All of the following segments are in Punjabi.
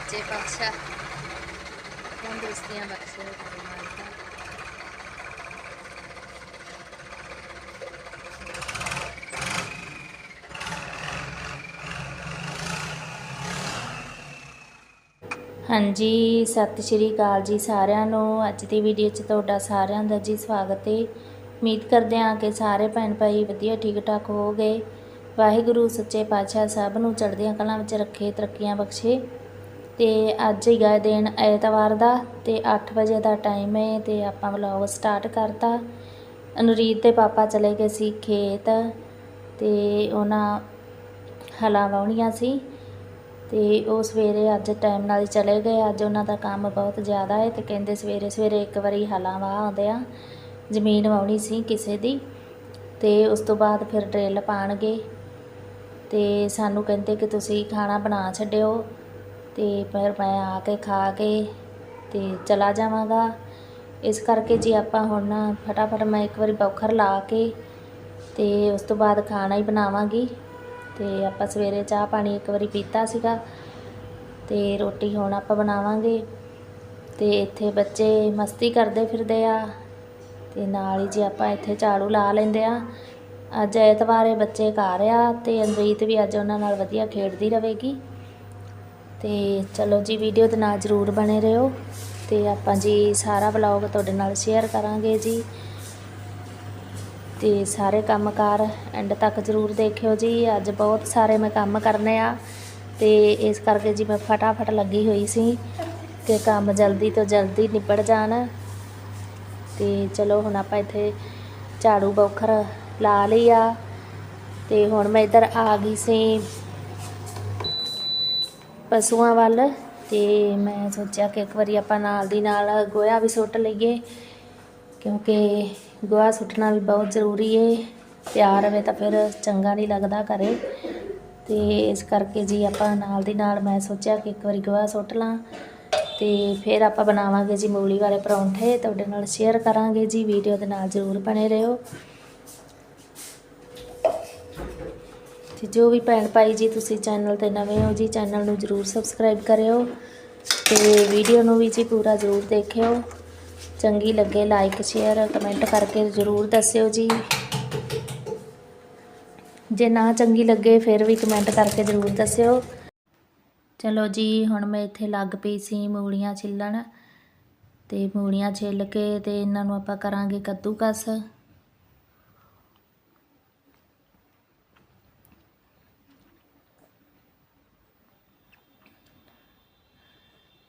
ਸੱਚੇ ਪਾਤਸ਼ਾਹ। ਤੰਦਰੁਸਤੀਆਂ ਬਖਸ਼ੇ ਗੁਰੂ ਮਾਲਕਾ। ਹਾਂਜੀ, ਸਤਿ ਸ਼੍ਰੀ ਅਕਾਲ ਜੀ ਸਾਰਿਆਂ ਨੂੰ। ਅੱਜ ਦੀ ਵੀਡੀਓ 'ਚ ਤੁਹਾਡਾ ਸਾਰਿਆਂ ਦਾ ਜੀ ਸਵਾਗਤ ਹੈ ਉਮੀਦ ਕਰਦੇ ਹਾਂ ਕਿ ਸਾਰੇ ਭੈਣ ਭਾਈ ਵਧੀਆ ਠੀਕ ਠਾਕ ਹੋ ਗਏ ਵਾਹਿਗੁਰੂ, ਸੱਚੇ ਪਾਤਸ਼ਾਹ ਸਭ ਨੂੰ ਚੜ੍ਹਦੀਆਂ ਕਲਾਂ ਵਿੱਚ ਰੱਖੇ, ਤਰੱਕੀਆਂ ਬਖਸ਼ੇ। ਤੇ ਅੱਜ ਹੀ ਗਏ ਦਿਨ ਐਤਵਾਰ ਦਾ ਤੇ 8 ਵਜੇ ਦਾ ਟਾਈਮ ਹੈ ਤੇ ਆਪਾਂ ਵਲੌਗ ਸਟਾਰਟ ਕਰਤਾ। ਅਨੁਰੀਤ ਦੇ ਪਾਪਾ ਚਲੇ ਗਏ ਸੀ ਖੇਤ ਤੇ ਉਹਨਾਂ ਹਲਾਂ ਵਾਉਣੀਆਂ ਸੀ ਤੇ ਉਹ ਸਵੇਰੇ ਅੱਜ ਟਾਈਮ ਨਾਲ ਹੀ ਚਲੇ ਗਏ। ਅੱਜ ਉਹਨਾਂ ਦਾ ਕੰਮ ਬਹੁਤ ਜ਼ਿਆਦਾ ਹੈ ਤੇ ਕਹਿੰਦੇ ਸਵੇਰੇ ਸਵੇਰੇ ਇੱਕ ਵਾਰੀ ਹਲਾਂ ਵਾਹ ਆਉਂਦੇ ਆ, ਜ਼ਮੀਨ ਵਾਉਣੀ ਸੀ ਕਿਸੇ ਦੀ ਤੇ ਉਸ ਤੋਂ ਬਾਅਦ ਫਿਰ ਡਰਿੱਲ ਪਾਣਗੇ ਤੇ ਸਾਨੂੰ ਕਹਿੰਦੇ ਕਿ ਤੁਸੀਂ ਖਾਣਾ ਬਣਾ ਛੱਡਿਓ। ਅਤੇ ਫਿਰ ਮੈਂ ਆ ਕੇ ਖਾ ਕੇ ਅਤੇ ਚਲਾ ਜਾਵਾਂਗਾ। ਇਸ ਕਰਕੇ ਜੇ ਆਪਾਂ ਹੁਣ ਫਟਾਫਟ ਮੈਂ ਇੱਕ ਵਾਰੀ ਬੌਖਰ ਲਾ ਕੇ ਅਤੇ ਉਸ ਤੋਂ ਬਾਅਦ ਖਾਣਾ ਹੀ ਬਣਾਵਾਂਗੀ। ਅਤੇ ਆਪਾਂ ਸਵੇਰੇ ਚਾਹ ਪਾਣੀ ਇੱਕ ਵਾਰੀ ਪੀਤਾ ਸੀਗਾ ਅਤੇ ਰੋਟੀ ਹੁਣ ਆਪਾਂ ਬਣਾਵਾਂਗੇ। ਅਤੇ ਇੱਥੇ ਬੱਚੇ ਮਸਤੀ ਕਰਦੇ ਫਿਰਦੇ ਆ ਅਤੇ ਨਾਲ ਹੀ ਜੇ ਆਪਾਂ ਇੱਥੇ ਝਾੜੂ ਲਾ ਲੈਂਦੇ ਆ। ਅੱਜ ਐਤਵਾਰ ਐਤਵਾਰੇ ਬੱਚੇ ਘਰ ਆ ਅਤੇ ਅਨਰੀਤ ਵੀ ਅੱਜ ਉਹਨਾਂ ਨਾਲ ਵਧੀਆ ਖੇਡਦੀ ਰਹੇਗੀ। ਤੇ ਚਲੋ ਜੀ ਵੀਡੀਓ ਦੇ ਨਾਲ ਜ਼ਰੂਰ ਬਣੇ ਰਹੋ ਤੇ ਆਪਾਂ ਜੀ ਸਾਰਾ ਵਲੌਗ ਤੁਹਾਡੇ ਨਾਲ ਸ਼ੇਅਰ ਕਰਾਂਗੇ ਜੀ। ਤੇ ਸਾਰੇ ਕੰਮਕਾਰ ਐਂਡ ਤੱਕ ਜ਼ਰੂਰ ਦੇਖਿਓ ਜੀ। ਅੱਜ ਬਹੁਤ ਸਾਰੇ ਮੈਂ ਕੰਮ ਕਰਨੇ ਆ ਤੇ ਇਸ ਕਰਕੇ ਜੀ ਮੈਂ ਫਟਾਫਟ ਲੱਗੀ ਹੋਈ ਸੀ ਕਿ ਕੰਮ ਜਲਦੀ ਤੋਂ ਜਲਦੀ ਨਿਪਟ ਜਾਣ। ਤੇ ਚਲੋ ਹੁਣ ਆਪਾਂ ਇੱਥੇ ਝਾੜੂ ਬੌਖਰ ਲਾ ਲਈ ਆ ਤੇ ਹੁਣ ਮੈਂ ਇੱਧਰ ਆ ਗਈ ਸੀ। ਪਸ਼ੂਆਂ ਵੱਲ ਤੇ ਮੈਂ ਸੋਚਿਆ ਕਿ ਇੱਕ ਵਾਰੀ ਆਪਾਂ ਨਾਲ ਦੀ ਨਾਲ ਗੋਹਾ ਵੀ ਸੁੱਟ ਲਈਏ, ਕਿਉਂਕਿ ਗੋਹਾ ਸੁੱਟਣਾ ਵੀ ਬਹੁਤ ਜ਼ਰੂਰੀ ਏ। ਤਿਆਰ ਹੋਵੇ ਤਾਂ ਫਿਰ ਚੰਗਾ ਨਹੀਂ ਲੱਗਦਾ ਘਰੇ। ਤੇ ਇਸ ਕਰਕੇ ਜੀ ਆਪਾਂ ਨਾਲ ਦੀ ਨਾਲ ਮੈਂ ਸੋਚਿਆ ਕਿ ਇੱਕ ਵਾਰੀ ਗੋਹਾ ਸੁੱਟ ਲਾਂ। ਤੇ ਫਿਰ ਆਪਾਂ ਬਣਾਵਾਂਗੇ ਜੀ ਮੂਲੀ ਵਾਲੇ ਪਰੌਂਠੇ, ਤੁਹਾਡੇ ਨਾਲ ਸ਼ੇਅਰ ਕਰਾਂਗੇ ਜੀ, ਵੀਡੀਓ ਦੇ ਨਾਲ ਜ਼ਰੂਰ ਬਣੇ ਰਹੋ। ਤੇ ਜੋ ਵੀ ਭੈਣ ਭਾਈ ਜੀ ਤੁਸੀਂ ਚੈਨਲ ਤੇ ਨਵੇਂ ਹੋ ਜੀ, ਚੈਨਲ ਨੂੰ ਜ਼ਰੂਰ ਸਬਸਕ੍ਰਾਈਬ ਕਰਿਓ ਤੇ ਵੀਡੀਓ ਨੂੰ ਵੀ ਜੀ ਪੂਰਾ ਜ਼ਰੂਰ ਦੇਖਿਓ। ਚੰਗੀ ਲੱਗੇ ਲਾਈਕ ਸ਼ੇਅਰ ਕਮੈਂਟ ਕਰਕੇ ਜ਼ਰੂਰ ਦੱਸਿਓ ਜੀ। ਜੇ ਨਾ ਚੰਗੀ ਲੱਗੇ ਫਿਰ ਵੀ ਕਮੈਂਟ ਕਰਕੇ ਜ਼ਰੂਰ ਦੱਸਿਓ। ਚਲੋ ਜੀ, ਹੁਣ ਮੈਂ ਇੱਥੇ ਲੱਗ ਪਈ ਸੀ ਮੂਲੀਆਂ ਛਿੱਲਣ ਤੇ ਮੂਲੀਆਂ ਛਿੱਲ ਕੇ ਤੇ ਇਹਨਾਂ ਨੂੰ ਆਪਾਂ ਕਰਾਂਗੇ ਕੱਦੂਕਸ।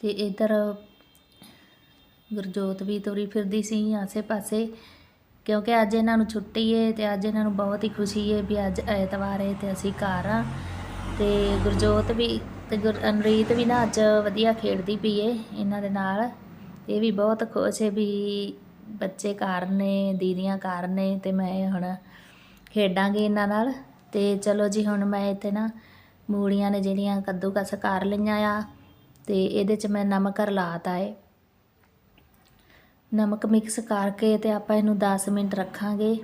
ਤੇ ਇਧਰ ਗੁਰਜੋਤ ਵੀ ਤੁਰੀ ਫਿਰਦੀ ਸੀ ਆਸੇ-ਪਾਸੇ, ਕਿਉਂਕਿ ਅੱਜ ਇਹਨਾਂ ਨੂੰ ਛੁੱਟੀ ਏ ਤੇ ਅੱਜ ਇਹਨਾਂ ਨੂੰ ਬਹੁਤ ਹੀ ਖੁਸ਼ੀ ਏ ਵੀ ਅੱਜ ਐਤਵਾਰ ਏ ਤੇ ਅਸੀਂ ਘਰ ਆ। ਤੇ ਗੁਰਜੋਤ ਵੀ ਤੇ ਗੁਰ ਅਨਰੀਤ ਵੀ ਨਾ ਅੱਜ ਵਧੀਆ ਖੇਡਦੀ ਪਈ ਏ ਇਹਨਾਂ ਦੇ ਨਾਲ। ਇਹ ਵੀ ਬਹੁਤ ਖੁਸ਼ ਏ ਵੀ ਬੱਚੇ ਘਰ ਨੇ, ਦੀਦੀਆਂ ਘਰ ਨੇ ਤੇ ਮੈਂ ਹੁਣ ਖੇਡਾਂਗੀ ਇਹਨਾਂ ਨਾਲ। ਤੇ ਚਲੋ ਜੀ ਹੁਣ ਮੈਂ ਇੱਥੇ ਨਾ ਮੂੜੀਆਂ ਨੇ ਜਿਹੜੀਆਂ ਕੱਦੂਕਸ ਕਰ ਲਈਆਂ ਆ। ਤੇ ਇਹਦੇ 'ਚ ਮੈਂ ਨਮਕ ਰਲਾਤਾ ਏ। ਨਮਕ ਮਿਕਸ ਕਰਕੇ ਤੇ ਆਪਾਂ ਇਹਨੂੰ 10 ਮਿੰਟ ਰੱਖਾਂਗੇ।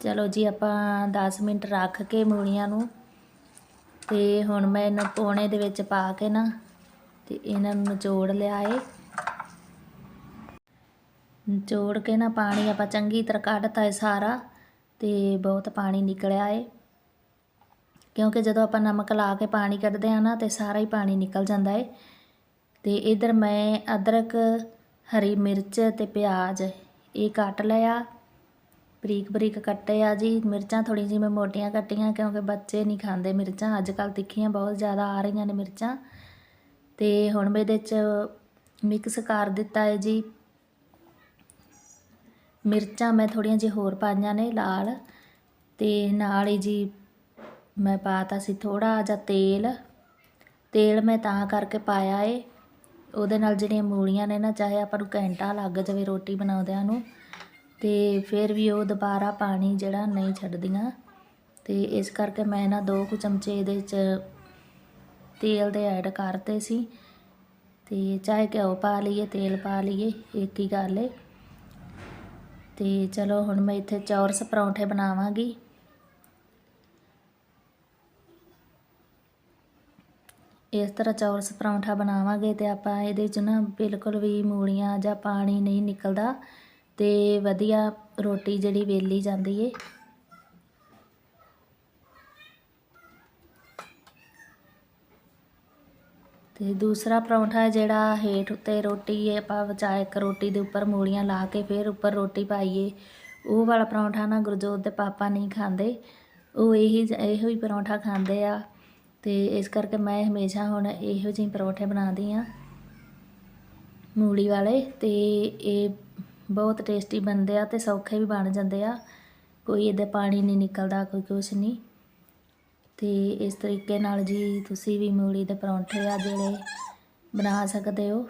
ਚਲੋ ਜੀ, ਆਪਾਂ 10 ਮਿੰਟ ਰੱਖ ਕੇ ਮੂਲੀਆਂ ਨੂੰ। ਤੇ ਹੁਣ ਮੈਂ ਇਹਨਾਂ ਪੋਣੇ ਦੇ ਵਿੱਚ ਪਾ ਕੇ ਨਾ ਤੇ ਇਹਨਾਂ ਨੂੰ ਨਿਚੋੜ ਲਿਆ ਏ। ਨਿਚੋੜ ਕੇ ਨਾ ਪਾਣੀ ਆਪਾਂ ਚੰਗੀ ਤਰ੍ਹਾਂ ਕੱਢਤਾ ਏ ਸਾਰਾ ਤੇ ਬਹੁਤ ਪਾਣੀ ਨਿਕਲਿਆ ਏ। ਕਿਉਂਕਿ ਜਦੋਂ ਆਪਾਂ ਨਮਕ ਲਾ ਕੇ ਪਾਣੀ ਕੱਢਦੇ ਆ ਨਾ ਤੇ ਸਾਰਾ ਹੀ ਪਾਣੀ ਨਿਕਲ ਜਾਂਦਾ ਏ। ਤੇ ਇਧਰ ਮੈਂ ਅਦਰਕ, ਹਰੀ ਮਿਰਚ ਤੇ ਪਿਆਜ਼ ਇਹ ਕੱਟ ਲਿਆ। ਬਰੀਕ ਬਰੀਕ ਕੱਟੇ ਆ ਜੀ। ਮਿਰਚਾਂ ਥੋੜੀ ਜਿਹੀ ਮੈਂ ਮੋਟੀਆਂ ਕੱਟੀਆਂ ਕਿਉਂਕਿ ਬੱਚੇ ਨਹੀਂ ਖਾਂਦੇ ਮਿਰਚਾਂ। ਅੱਜ ਕੱਲ ਤਿੱਖੀਆਂ ਬਹੁਤ ਜ਼ਿਆਦਾ ਆ ਰਹੀਆਂ ਨੇ ਮਿਰਚਾਂ। ਤੇ ਹੁਣ ਮੈਂ ਇਹਦੇ ਚ ਮਿਕਸ ਕਰ ਦਿੱਤਾ ਹੈ ਜੀ। ਮਿਰਚਾਂ ਮੈਂ ਥੋੜੀਆਂ ਜਿਹੀ ਹੋਰ ਪਾਈਆਂ ਨੇ ਲਾਲ। ਤੇ ਨਾਲ ਹੀ ਜੀ ਮੈਂ ਪਾਤਾ ਸੀ ਥੋੜਾ ਜਿਹਾ ਤੇਲ। ਤੇਲ ਮੈਂ ਤਾਂ ਕਰਕੇ ਪਾਇਆ ਏ। ਉਹਦੇ ਨਾਲ ਜਿਹੜੀਆਂ ਮੂਲੀਆਂ ਨੇ ਨਾ, ਚਾਹੇ ਆਪਾਂ ਨੂੰ ਘੰਟਾ ਲੱਗ ਜਾਵੇ ਰੋਟੀ ਬਣਾਉਂਦਿਆਂ ਨੂੰ, ਤੇ ਫਿਰ ਵੀ ਉਹ ਦੁਬਾਰਾ ਪਾਣੀ ਜਿਹੜਾ ਨਹੀਂ ਛੱਡਦੀਆਂ। ਤੇ ਇਸ ਕਰਕੇ ਮੈਂ ਨਾ ਦੋ ਕੁ ਚਮਚੇ ਇਹਦੇ 'ਚ ਤੇਲ ਦੇ ਐਡ ਕਰਤੇ ਸੀ। ਤੇ ਚਾਹੇ ਘਿਓ ਪਾ ਲਈਏ, ਤੇਲ ਪਾ ਲਈਏ, ਇੱਕ ਹੀ ਗੱਲ ਏ। ਤੇ ਚਲੋ ਹੁਣ ਮੈਂ ਇੱਥੇ ਚੌਰਸ ਪਰੌਂਠੇ ਬਣਾਵਾਂਗੀ। ਇਸ ਤਰ੍ਹਾਂ ਚੌਰਸ ਪਰੌਂਠਾ ਬਣਾਵਾਂਗੇ ਤੇ ਆਪਾਂ ਇਹਦੇ 'ਚ ਨਾ ਬਿਲਕੁਲ ਵੀ ਮੂਲੀਆਂ ਜਾਂ ਪਾਣੀ ਨਹੀਂ ਨਿਕਲਦਾ ਤੇ ਵਧੀਆ ਰੋਟੀ ਜਿਹੜੀ ਵੇਲੀ ਜਾਂਦੀ ਏ। ਤੇ ਦੂਸਰਾ ਪਰੌਂਠਾ ਜਿਹੜਾ ਹੇਠ ਉੱਤੇ ਰੋਟੀ ਹੈ ਆਪਾਂ ਬਚਾ ਇੱਕ ਰੋਟੀ ਦੇ ਉੱਪਰ ਮੂਲੀਆਂ ਲਾ ਕੇ ਫਿਰ ਉੱਪਰ ਰੋਟੀ ਪਾਈਏ, ਉਹ ਵਾਲਾ ਪਰੌਂਠਾ ਨਾ ਗੁਰਜੋਤ ਦੇ ਪਾਪਾ ਨਹੀਂ ਖਾਂਦੇ, ਉਹ ਇਹੀ ਇਹੋ ਹੀ ਪਰੌਂਠਾ ਖਾਂਦੇ ਆ। ਤੇ ਇਸ ਕਰਕੇ ਮੈਂ ਹਮੇਸ਼ਾ ਹੁਣ ਇਹੋ ਜਿਹੇ ਪਰੌਂਠੇ ਬਣਾਉਂਦੀ ਆ ਮੂਲੀ ਵਾਲੇ ਤੇ ਇਹ ਬਹੁਤ ਟੇਸਟੀ ਬਣਦੇ ਆ ਤੇ ਸੌਖੇ ਵੀ ਬਣ ਜਾਂਦੇ ਆ। ਕੋਈ ਇਹਦੇ ਪਾਣੀ ਨਹੀਂ ਨਿਕਲਦਾ, ਕੋਈ ਕੁਛ ਨਹੀਂ। ਤੇ ਇਸ ਤਰੀਕੇ ਨਾਲ ਜੀ ਤੁਸੀਂ ਵੀ ਮੂਲੀ ਦੇ ਪਰੌਂਠੇ ਆ ਜਿਹੜੇ ਬਣਾ ਸਕਦੇ ਹੋ।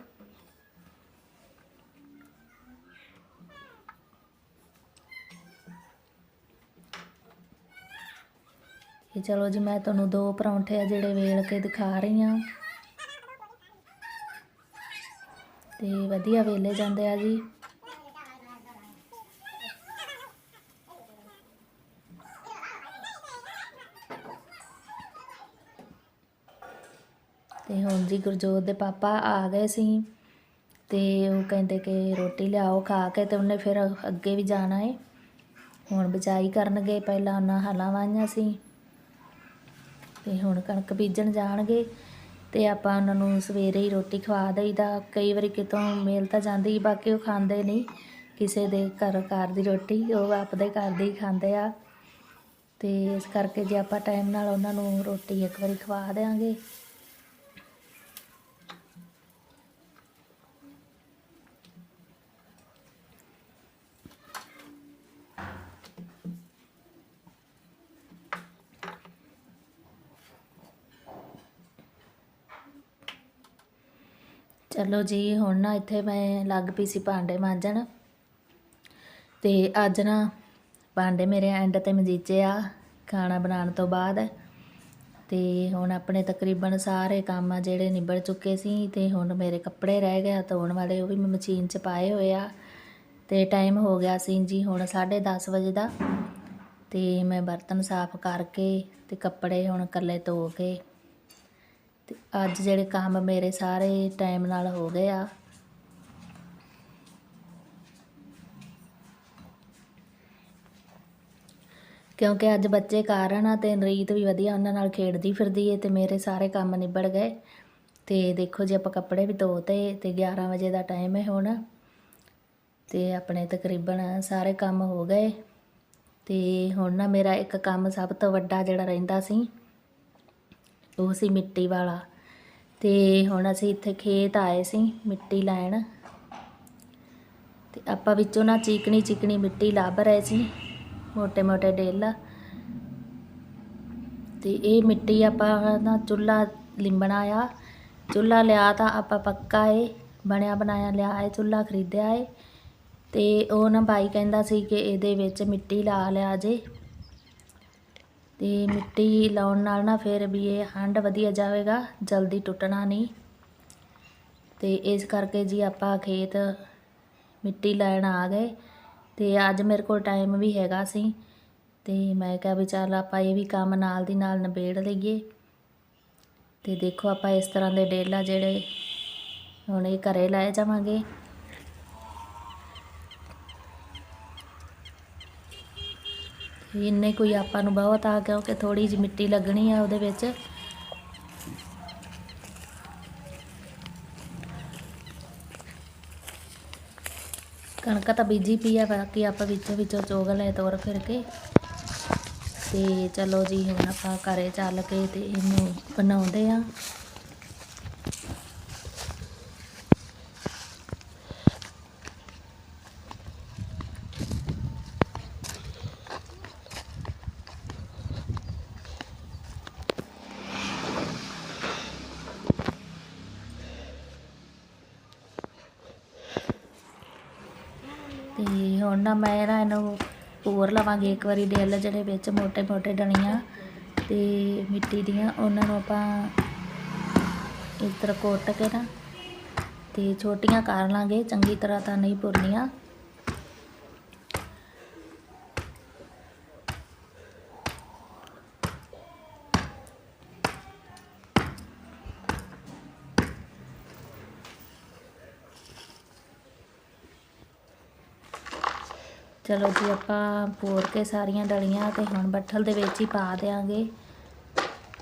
ਤੇ ਚਲੋ ਜੀ ਮੈਂ ਤੁਹਾਨੂੰ ਦੋ ਪਰੌਂਠੇ ਆ ਜਿਹੜੇ ਵੇਲ ਕੇ ਦਿਖਾ ਰਹੀ ਹਾਂ। ਤੇ ਵਧੀਆ ਵੇਲੇ ਜਾਂਦੇ ਆ ਜੀ। ਤੇ ਹੁਣ ਜੀ ਗੁਰਜੋਤ ਦੇ ਪਾਪਾ ਆ ਗਏ ਸੀ। ਤੇ ਉਹ ਕਹਿੰਦੇ ਕਿ ਰੋਟੀ ਲਿਆਓ, ਖਾ ਕੇ ਤੇ ਉਹਨੇ ਫਿਰ ਅੱਗੇ ਵੀ ਜਾਣਾ ਏ। ਹੁਣ ਬਚਾਈ ਕਰਨਗੇ, ਪਹਿਲਾਂ ਉਹਨਾਂ ਹਲਾਂ ਵਾਈਆਂ ਸੀ। ਤੇ ਹੁਣ ਕਣਕ ਬੀਜਣ ਜਾਣਗੇ ਤੇ ਆਪਾਂ ਉਹਨਾਂ ਨੂੰ ਸਵੇਰੇ ਹੀ ਰੋਟੀ ਖਵਾ ਦਈਦਾ। ਕਈ ਵਾਰੀ ਕਿਤੋਂ ਮੇਲ ਤਾਂ ਜਾਂਦੀ ਬਾਕੀ ਉਹ ਖਾਂਦੇ ਨਹੀਂ। ਕਿਸੇ ਦੇ ਘਰ ਘਰ ਦੀ ਰੋਟੀ, ਉਹ ਆਪਦੇ ਘਰ ਦੀ ਖਾਂਦੇ ਆ। ਤੇ ਇਸ ਕਰਕੇ ਜੇ ਆਪਾਂ ਟਾਈਮ ਨਾਲ ਉਹਨਾਂ ਨੂੰ ਰੋਟੀ ਇੱਕ ਵਾਰੀ ਖਵਾ ਦੇਵਾਂਗੇ ਚਲੋ ਜੀ, ਹੁਣ ਨਾ ਇੱਥੇ ਮੈਂ ਲੱਗ ਪਈ ਸੀ ਭਾਂਡੇ ਮਾਂਜਣ। ਤੇ ਅੱਜ ਨਾ ਭਾਂਡੇ ਮੇਰੇ ਐਂਡ ਤੇ ਮਜੀਚੇ ਆ, ਖਾਣਾ ਬਣਾਉਣ ਤੋਂ ਬਾਅਦ। ਤੇ ਹੁਣ ਆਪਣੇ ਤਕਰੀਬਨ ਸਾਰੇ ਕੰਮ ਆ ਜਿਹੜੇ ਨਿਬੜ ਚੁੱਕੇ ਸੀ, ਤੇ ਹੁਣ ਮੇਰੇ ਕੱਪੜੇ ਰਹਿ ਗਏ ਧੋਣ ਵਾਲੇ, ਉਹ ਵੀ ਮੈਂ ਮਸ਼ੀਨ 'ਚ ਪਾਏ ਹੋਏ ਆ। ਤੇ ਟਾਈਮ ਹੋ ਗਿਆ ਸੀ ਜੀ ਹੁਣ 10:30 ਵਜੇ ਦਾ। ਤੇ ਮੈਂ ਬਰਤਨ ਸਾਫ਼ ਕਰਕੇ ਤੇ ਕੱਪੜੇ ਹੁਣ ਇਕੱਲੇ ਧੋ ਕੇ ਤੇ ਅੱਜ ਜਿਹੜੇ ਕੰਮ ਮੇਰੇ ਸਾਰੇ ਟਾਈਮ ਨਾਲ ਹੋ ਗਏ ਆ। ਕਿਉਂਕਿ ਅੱਜ ਬੱਚੇ ਕਾਰਨ ਆ ਤੇ ਨਰੀਤ ਵੀ ਵਧੀਆ ਉਹਨਾਂ ਨਾਲ ਖੇਡਦੀ ਫਿਰਦੀ ਏ ਤੇ ਮੇਰੇ ਸਾਰੇ ਕੰਮ ਨਿਬੜ ਗਏ। ਤੇ ਦੇਖੋ ਜੀ ਆਪਾਂ ਕੱਪੜੇ ਵੀ ਧੋਤੇ ਤੇ 11 ਵਜੇ ਦਾ ਟਾਈਮ ਹੈ ਹੁਣ ਤੇ ਆਪਣੇ ਤਕਰੀਬਨ ਸਾਰੇ ਕੰਮ ਹੋ ਗਏ। ਤੇ ਹੁਣ ਨਾ ਮੇਰਾ ਇੱਕ ਕੰਮ ਸਭ ਤੋਂ ਵੱਡਾ ਜਿਹੜਾ ਰਹਿੰਦਾ ਸੀ ਉਹ ਸੀ ਮਿੱਟੀ ਵਾਲਾ। ਤੇ ਹੁਣ ਅਸੀਂ ਇੱਥੇ ਖੇਤ ਆਏ ਸੀ ਮਿੱਟੀ ਲੈਣ। ਤੇ ਆਪਾਂ ਵਿੱਚੋਂ ਨਾ ਚੀਕਣੀ ਚੀਕਣੀ ਮਿੱਟੀ ਲੱਭ ਰਹੇ ਸੀ ਮੋਟੇ ਮੋਟੇ ਡੇਲ। ਤੇ ਇਹ ਮਿੱਟੀ ਆਪਾਂ ਨਾ ਚੁੱਲਾ ਲਿੰਬਣਾ ਆ। ਚੁੱਲਾ ਲਿਆ ਤਾਂ ਆਪਾਂ ਪੱਕਾ ਏ, ਬਣਿਆ ਬਣਾਇਆ ਲਿਆ ਏ ਚੁੱਲਾ ਖਰੀਦਿਆ ਏ। ਤੇ ਉਹ ਨਾ ਬਾਈ ਕਹਿੰਦਾ ਸੀ ਕਿ ਇਹਦੇ ਵਿੱਚ ਮਿੱਟੀ ਲਾ ਲਿਆ ਜੇ। ਤੇ ਮਿੱਟੀ ਲਾਉਣ ਨਾਲ ਨਾ ਫਿਰ ਵੀ ਇਹ ਹੰਡ ਵਧੀਆ ਜਾਵੇਗਾ, ਜਲਦੀ ਟੁੱਟਣਾ ਨਹੀਂ। ਤੇ ਇਸ ਕਰਕੇ ਜੀ ਆਪਾਂ ਖੇਤ ਮਿੱਟੀ ਲੈਣ ਆ ਗਏ। ਤੇ ਅੱਜ ਮੇਰੇ ਕੋਲ ਟਾਈਮ ਵੀ ਹੈਗਾ ਸੀ। ਤੇ ਮੈਂ ਕਿਹਾ ਵੀ ਚੱਲ ਆਪਾਂ ਇਹ ਵੀ ਕੰਮ ਨਾਲ ਦੀ ਨਾਲ ਨਿਬੇੜ ਲਈਏ। ਤੇ ਦੇਖੋ ਆਪਾਂ ਇਸ ਤਰ੍ਹਾਂ ਦੇ ਡੇਲਾ ਜਿਹੜੇ ਹੁਣ ਇਹ ਘਰੇ ਲੈ ਜਾਵਾਂਗੇ। ਇੰਨੇ ਕੋਈ ਆਪਾਂ ਨੂੰ ਬਹੁਤ ਆ ਕਿਉਂਕਿ ਥੋੜੀ ਜਿਹੀ ਮਿੱਟੀ ਲੱਗਣੀ ਆ ਉਹਦੇ ਵਿੱਚ। ਕਣਕ ਤਾਂ ਬੀਜੀ ਪਈ ਆ, ਬਾਕੀ ਆਪਾਂ ਵਿੱਚੋਂ ਵਿੱਚੋਂ ਚੋਗ ਲੈ ਤੋਰ ਫਿਰ ਕੇ। ਤੇ ਚਲੋ ਜੀ, ਹੁਣ ਆਪਾਂ ਘਰੇ ਚੱਲ ਕੇ ਤੇ ਇਹਨੂੰ ਬਣਾਉਂਦੇ ਆ ਤੇ ਹੁਣ ਨਾ ਮੈਂ ਨਾ ਇਹਨੂੰ ਹੋਰ ਲਵਾਂਗੀ ਇੱਕ ਵਾਰੀ ਡੇਲ ਜਿਹੜੇ ਵਿੱਚ ਮੋਟੇ ਮੋਟੇ ਡਣੀਆਂ ਤੇ ਮਿੱਟੀ ਦੀਆਂ, ਉਹਨਾਂ ਨੂੰ ਆਪਾਂ ਇਸ ਤਰ੍ਹਾਂ ਕੋਟ ਕੇ ਨਾ ਤੇ ਛੋਟੀਆਂ ਕਰ ਲਾਂਗੇ, ਚੰਗੀ ਤਰ੍ਹਾਂ ਤਾਂ ਨਹੀਂ ਭੁਰਨੀਆਂ ਚਲੋ ਜੀ ਆਪਾਂ ਪੋਰ ਕੇ ਸਾਰੀਆਂ ਡਲੀਆਂ ਤੇ ਹੁਣ ਬੱਠਲ ਦੇ ਵਿੱਚ ਹੀ ਪਾ ਦੇਾਂਗੇ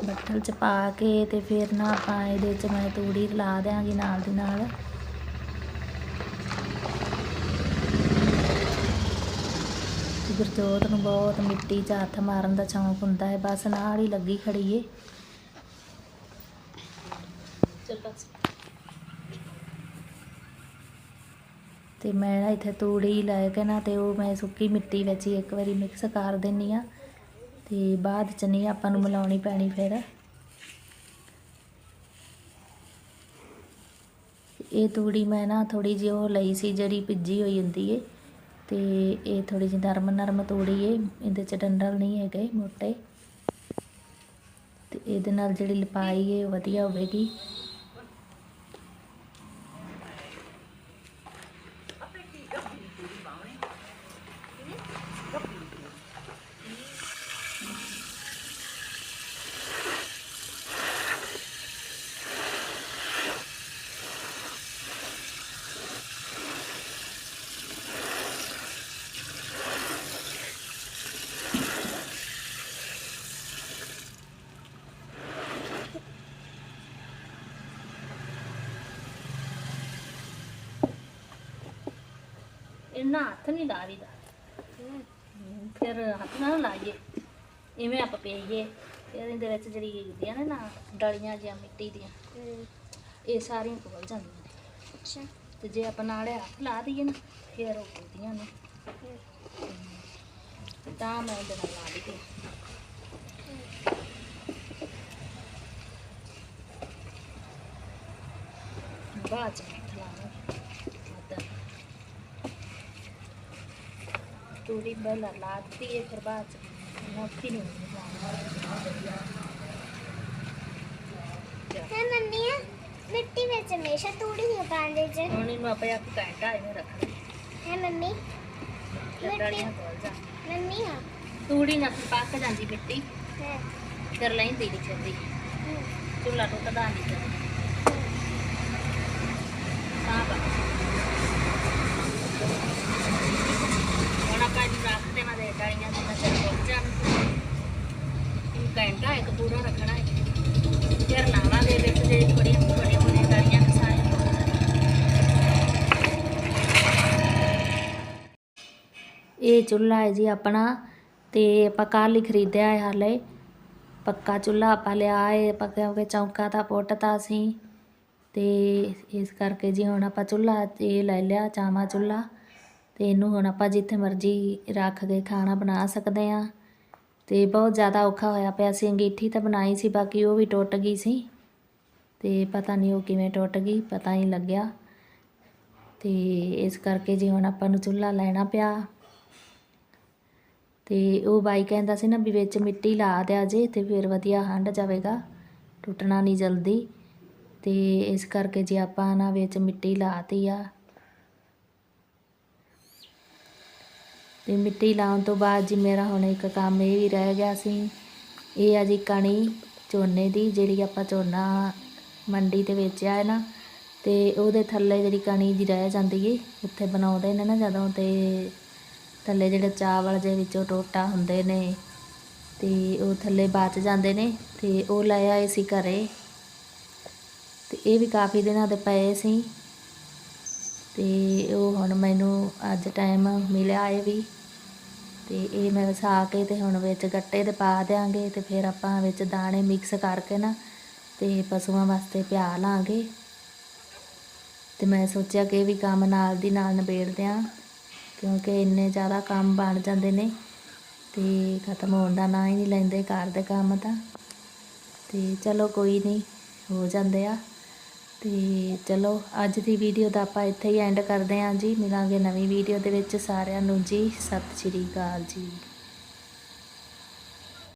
ਬੱਠਲ 'ਚ ਪਾ ਕੇ ਤੇ ਫਿਰ ਨਾ ਆਪਾਂ ਇਹਦੇ 'ਚ ਮੈਂ ਤੂੜੀ ਲਾ ਦਿਆਂਗੀ ਨਾਲ ਦੀ ਨਾਲ। ਗੁਰਜੋਤ ਨੂੰ ਬਹੁਤ ਮਿੱਟੀ 'ਚ ਹੱਥ ਮਾਰਨ ਦਾ ਸ਼ੌਂਕ ਹੁੰਦਾ ਹੈ, ਬਸ ਨਾਲ ਹੀ ਲੱਗੀ ਖੜੀ ਏ ਚੱਲ ਤੇ ਮੈਂ ਨਾ ਇੱਥੇ ਤੂੜੀ ਲੈ ਕੇ ਨਾ ਤੇ ਉਹ ਮੈਂ ਸੁੱਕੀ ਮਿੱਟੀ ਵਿੱਚ ਹੀ ਇੱਕ ਵਾਰੀ ਮਿਕਸ ਕਰ ਦਿੰਨੀ ਆ। ਤੇ ਬਾਅਦ ਚ ਨਹੀਂ ਆਪਾਂ ਨੂੰ ਮਿਲਾਉਣੀ ਪੈਣੀ ਫਿਰ। ਇਹ ਤੂੜੀ ਮੈਂ ਨਾ ਥੋੜੀ ਜਿਹੀ ਉਹ ਲਈ ਸੀ ਜਿਹੜੀ ਭਿੱਜੀ ਹੋਈ ਹੁੰਦੀ ਏ। ਤੇ ਇਹ ਥੋੜੀ ਜਿਹੀ ਨਰਮ ਨਰਮ ਤੂੜੀ ਏ, ਇਹਦੇ ਚ ਡੰਡਲ ਨਹੀਂ ਹੈਗੇ ਮੋਟੇ। ਤੇ ਇਹਦੇ ਨਾਲ ਜਿਹੜੀ ਲਪਾਈ ਏ ਉਹ ਵਧੀਆ ਹੋਵੇਗੀ। ਇਹਨਾਂ ਹੱਥ ਨਹੀਂ ਲਾ ਦੀਦਾ ਫਿਰ ਹੱਥ ਨਾਲ ਲਾਈਏ। ਇਵੇਂ ਆਪਾਂ ਪਈਏ। ਫਿਰ ਇਹਦੇ ਵਿੱਚ ਜਿਹੜੀ ਹੁੰਦੀਆਂ ਨੇ ਨਾ ਡਲੀਆਂ ਜਾਂ ਮਿੱਟੀ ਦੀਆਂ ਇਹ ਸਾਰੀਆਂ ਖੁੱਲ ਜਾਂਦੀਆਂ ਨੇ। ਅੱਛਾ। ਤੇ ਜੇ ਆਪਾਂ ਨਾਲੇ ਹੱਥ ਲਾ ਦਈਏ ਨਾ ਫਿਰ ਉਹ ਖੁੱਲਦੀਆਂ ਨੇ। ਤਾਂ ਮੈਂ ਇਹਦੇ ਨਾਲ ਲਾ ਦਿੱਤੀ ਬਾਅਦ ਚ ਹੱਥ ਲਾਵਾਂਗੇ ਏਦਾਂ। ਹੈ ਫਿਰ ਬਾਅਦ ਚ ਨੋਕੀ ਨਹੀਂ ਲਾਉਣੀ। ਹੈ ਮੰਮੀ ਮਿੱਟੀ ਵਿੱਚ ਹਮੇਸ਼ਾ ਤੂੜੀ ਹੀ ਪਾਉਂਦੇ ਚ ਹੁਣ ਇਹਨੂੰ ਆਪਾਂ ਇੱਕ ਘੰਟਾ ਇਹਨੂੰ ਰੱਖਣਾ। ਹੈ ਮੰਮੀ ਜਾ। ਮੰਮੀ ਹਾਂ ਤੂੜੀ ਫਿਰ ਪੱਕ ਜਾਂਦੀ ਮਿੱਟੀ। ਹੈ। ਫਿਰ ਲੈਂਦੀ ਨਹੀਂ ਛੇਤੀ। ਚੁੱਲ੍ਹਾ ਟੁੱਟਦਾ ਨਹੀਂ ਫਿਰ ਤਾਂ ਬਸ ਹੁਣ ਆਪਾਂ ਇਹਨੂੰ ਰੱਖ ਦੇਣਾ ਦੇ ਡਾਲੀਆਂ ਦੇ ਨਾਲ ਰੁਕ ਜਾਣ ਇਹ ਘੰਟਾ ਇੱਕ ਪੂਰਾ ਰੱਖਣਾ ਹੈ ਫਿਰ ਲਾਵਾਂਗੇ ਵਿੱਚ ਜੇ ਥੋੜੀਆਂ ਥੋੜੀਆਂ ਇਹ ਚੁੱਲ੍ਹਾ ਹੈ ਜੀ ਆਪਣਾ ਤੇ ਆਪਾਂ ਕੱਲ ਹੀ ਖਰੀਦਿਆ ਹੈ ਹਾਲੇ। ਪੱਕਾ ਚੁੱਲ੍ਹਾ ਆਪਾਂ ਲਿਆ ਹੈ, ਆਪਾਂ ਕਿਉਂਕਿ ਚੌਂਕਾ ਤਾਂ ਪੁੱਟਤਾ ਅਸੀਂ ਤੇ ਇਸ ਕਰਕੇ ਜੀ ਹੁਣ ਆਪਾਂ ਚੁੱਲ੍ਹਾ ਇਹ ਲੈ ਲਿਆ, ਚਾਵਾ ਚੁੱਲ੍ਹਾ। ਤੇ ਇਹਨੂੰ ਹੁਣ ਆਪਾਂ ਜਿੱਥੇ ਮਰਜ਼ੀ ਰੱਖ ਕੇ ਖਾਣਾ ਬਣਾ ਸਕਦੇ ਆ ਤੇ ਬਹੁਤ ਜ਼ਿਆਦਾ ਔਖਾ ਹੋਇਆ ਪਿਆ ਸੀ, ਅੰਗੀਠੀ ਤਾਂ ਬਣਾਈ ਸੀ, ਬਾਕੀ ਉਹ ਵੀ ਟੁੱਟ ਗਈ ਸੀ। ਤੇ ਪਤਾ ਨਹੀਂ ਉਹ ਕਿਵੇਂ ਟੁੱਟ ਗਈ, ਪਤਾ ਨਹੀਂ ਲੱਗਿਆ। ਤੇ ਇਸ ਕਰਕੇ ਜੀ ਹੁਣ ਆਪਾਂ ਨੂੰ ਚੁੱਲ੍ਹਾ ਲੈਣਾ ਪਿਆ। ਤੇ ਉਹ ਬਾਈ ਕਹਿੰਦਾ ਸੀ ਨਾ ਵੀ ਵਿੱਚ ਮਿੱਟੀ ਲਾ ਦਿਆ ਜੇ, ਤੇ ਫਿਰ ਵਧੀਆ ਹੰਡ ਜਾਵੇਗਾ, ਟੁੱਟਣਾ ਨਹੀਂ ਜਲਦੀ। ਤੇ ਇਸ ਕਰਕੇ ਜੇ ਆਪਾਂ ਨਾ ਵਿੱਚ ਮਿੱਟੀ ਲਾਤੀ ਆ ਤੇ ਮਿੱਟੀ ਲਾਉਣ ਤੋਂ ਬਾਅਦ ਜੀ ਮੇਰਾ ਹੁਣ ਇੱਕ ਕੰਮ ਇਹ ਵੀ ਰਹਿ ਗਿਆ ਸੀ। ਇਹ ਆ ਜੀ ਕਣੀ ਝੋਨੇ ਦੀ, ਜਿਹੜੀ ਆਪਾਂ ਝੋਨਾ ਮੰਡੀ ਤੇ ਵੇਚਿਆ ਹੈ ਨਾ, ਤੇ ਉਹਦੇ ਥੱਲੇ ਜਿਹੜੀ ਕਣੀ ਜੀ ਰਹਿ ਜਾਂਦੀ ਏ, ਉੱਥੇ ਬਣਾਉਂਦੇ ਨੇ ਨਾ ਜਦੋਂ ਤੇ ਥੱਲੇ ਜਿਹੜੇ ਚਾਵਲ ਜੇ ਵਿੱਚੋਂ ਟੋਟਾ ਹੁੰਦੇ ਨੇ, ਤੇ ਉਹ ਥੱਲੇ ਬਚ ਜਾਂਦੇ ਨੇ, ਤੇ ਉਹ ਲੈ ਆਏ ਸੀ ਘਰੇ। ਤੇ ਇਹ ਵੀ ਕਾਫੀ ਦਿਨਾਂ ਦੇ ਪਏ ਸੀ। ਤੇ ਉਹ ਹੁਣ ਮੈਨੂੰ ਅੱਜ ਟਾਈਮ ਮਿਲਿਆ ਇਹ ਵੀ। ਤੇ ਇਹ ਮੈਂ ਵਸਾ ਕੇ ਤੇ ਹੁਣ ਵਿੱਚ ਗੱਟੇ ਤੇ ਪਾ ਦਿਆਂਗੇ ਤੇ ਫਿਰ ਆਪਾਂ ਵਿੱਚ ਦਾਣੇ ਮਿਕਸ ਕਰਕੇ ਨਾ ਤੇ ਪਸ਼ੂਆਂ ਵਾਸਤੇ ਪਿਆ ਲਾਂਗੇ। ਤੇ ਮੈਂ ਸੋਚਿਆ ਕਿ ਇਹ ਵੀ ਕੰਮ ਨਾਲ ਦੀ ਨਾਲ ਨਿਬੇੜ ਦਿਆਂ, ਕਿਉਂਕਿ ਇੰਨੇ ਜ਼ਿਆਦਾ ਕੰਮ ਬਣ ਜਾਂਦੇ ਨੇ ਤੇ ਖਤਮ ਹੋਣ ਦਾ ਨਾਂ ਹੀ ਨਹੀਂ ਲੈਂਦੇ ਘਰ ਦੇ ਕੰਮ ਤਾਂ। ਤੇ ਚਲੋ ਕੋਈ ਨਹੀਂ, ਹੋ ਜਾਂਦੇ ਆ। ਤੇ ਚਲੋ, ਅੱਜ ਦੀ ਵੀਡੀਓ ਦਾ ਆਪਾਂ ਇੱਥੇ ਹੀ ਐਂਡ ਕਰਦੇ ਹਾਂ ਜੀ। ਮਿਲਾਂਗੇ ਨਵੀਂ ਵੀਡੀਓ ਦੇ ਵਿੱਚ ਸਾਰਿਆਂ ਨੂੰ ਜੀ। ਸਤਿ ਸ਼੍ਰੀ ਅਕਾਲ ਜੀ।